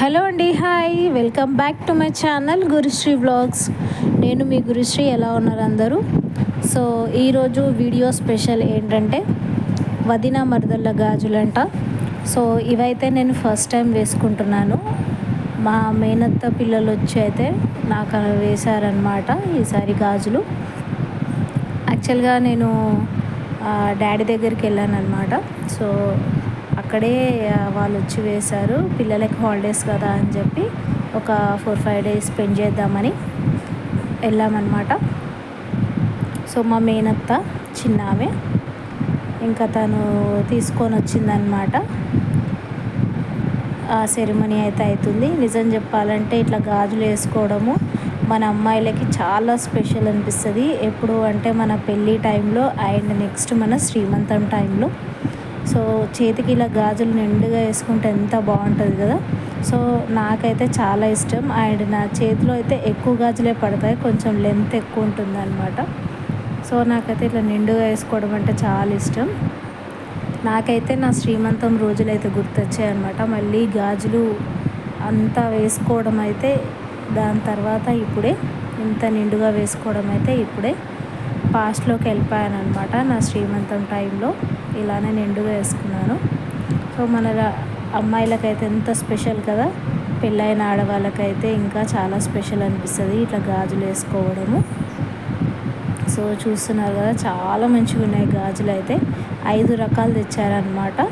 Hello అండి hi. Welcome back to my channel Gurusri blogs నేను మీ గురుశ్రీ ఎలా ఉన్నారు అందరూ? సో ఈరోజు వీడియో స్పెషల్ ఏంటంటే వదిన మరదళ్ళ గాజులంట. సో ఇవైతే నేను ఫస్ట్ టైం వేసుకుంటున్నాను. మా మేనత్త పిల్లలు వచ్చి అయితే నాకు వేశారనమాట ఈసారి గాజులు. యాక్చువల్గా నేను డాడీ దగ్గరికి వెళ్ళాను అనమాట సో అక్కడే వాళ్ళు వచ్చి వేశారు పిల్లలకి హాలిడేస్ కదా అని చెప్పి ఒక ఫోర్ ఫైవ్ డేస్ స్పెండ్ చేద్దామని వెళ్ళామన్నమాట. సో మా మేనత్త చిన్న ఆమె ఇంకా తను తీసుకొని వచ్చిందనమాట ఆ సెరమనీ అయితే అవుతుంది నిజం చెప్పాలంటే ఇట్లా గాజులు వేసుకోవడము మన అమ్మాయిలకి చాలా స్పెషల్ అనిపిస్తుంది. ఎప్పుడు అంటే మన పెళ్ళి టైంలో అండ్ నెక్స్ట్ మన శ్రీమంతం టైంలో. సో చేతికి ఇలా గాజులు నిండుగా వేసుకుంటే ఎంత బాగుంటుంది కదా. సో నాకైతే చాలా ఇష్టం. అండ్ నా చేతిలో అయితే ఎక్కువ గాజులే పడతాయి. కొంచెం లెంత్ ఎక్కువ ఉంటుంది అనమాట సో నాకైతే ఇట్లా నిండుగా వేసుకోవడం అంటే చాలా ఇష్టం. నాకైతే నా శ్రీమంతం రోజులు అయితే గుర్తొచ్చాయి అనమాట మళ్ళీ గాజులు అంతా వేసుకోవడం అయితే దాని తర్వాత ఇప్పుడే ఇంత నిండుగా వేసుకోవడం అయితే ఇప్పుడే. పాస్ట్లోకి వెళ్ళిపోయాను అనమాట నా శ్రీమంతం టైంలో. ఇలానే నిండుగా వేసుకున్నాను. సో మన అమ్మాయిలకైతే ఎంత స్పెషల్ కదా. పెళ్ళైన ఆడవాళ్ళకైతే ఇంకా చాలా స్పెషల్ అనిపిస్తుంది ఇట్లా గాజులు వేసుకోవడము. సో చూస్తున్నారు కదా చాలా మంచిగా ఉన్నాయి గాజులు అయితే. ఐదు రకాలు తెచ్చారనమాట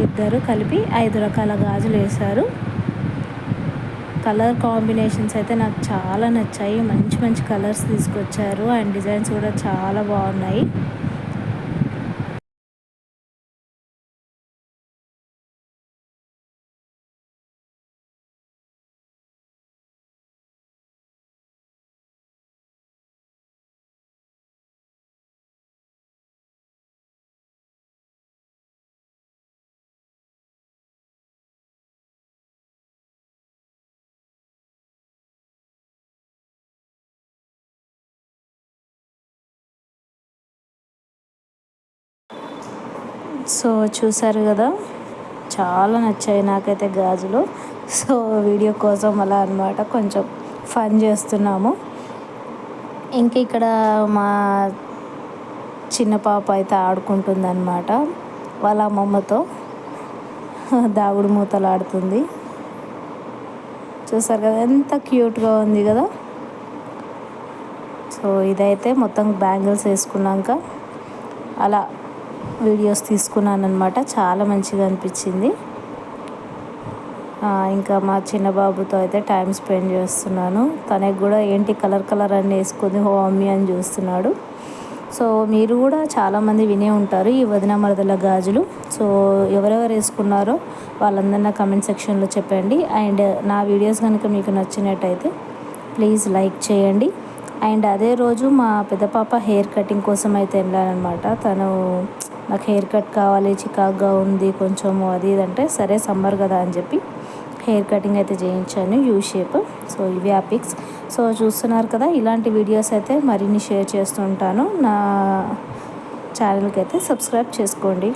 ఇద్దరు కలిపి ఐదు రకాల గాజులు వేశారు. కలర్ కాంబినేషన్స్ అయితే నాకు చాలా నచ్చాయి. మంచి మంచి కలర్స్ తీసుకొచ్చారు. అండ్ డిజైన్స్ కూడా చాలా బాగున్నాయి. సో చూసారు కదా చాలా నచ్చాయి నాకైతే గాజులు. సో వీడియో కోసం అలా అనమాట కొంచెం ఫన్ చేస్తున్నాము. ఇంక ఇక్కడ మా చిన్న పాప అయితే ఆడుకుంటుంది అనమాట వాళ్ళ అమ్మమ్మతో. దాగుడు మూతలు ఆడుతుంది. చూసారు కదా ఎంత క్యూట్గా ఉంది కదా. సో ఇదైతే మొత్తం బ్యాంగిల్స్ వేసుకున్నాక అలా వీడియోస్ తీసుకున్నాను అనమాట చాలా మంచిగా అనిపించింది. ఇంకా మా చిన్న బాబుతో అయితే టైం స్పెండ్ చేస్తున్నాను. తనకి కూడా ఏంటి కలర్ కలర్ అన్నీ వేసుకుంది హో అమ్మి అని చూస్తున్నాడు. సో మీరు కూడా చాలామంది వినే ఉంటారు ఈ వదిన మరదల గాజులు. సో ఎవరెవరు వేసుకున్నారో వాళ్ళందరినీ కమెంట్ సెక్షన్లో చెప్పండి. అండ్ నా వీడియోస్ కనుక మీకు నచ్చినట్టయితే ప్లీజ్ లైక్ చేయండి. అండ్ అదే రోజు మా పెద్ద పాప హెయిర్ కటింగ్ కోసం అయితే వెళ్ళానమాట తను నాకు హెయిర్ కట్ కావాలి చికాగ్గా ఉంది కొంచెము అది ఇదంటే సరే సమ్మర్ కదా అని చెప్పి హెయిర్ కటింగ్ అయితే చేయించాను యూ షేప్. సో ఇవి ఆ పిక్స్. సో చూస్తున్నారు కదా ఇలాంటి వీడియోస్ అయితే మరిన్ని షేర్ చేస్తుంటాను నా ఛానల్కి అయితే సబ్స్క్రైబ్ చేసుకోండి.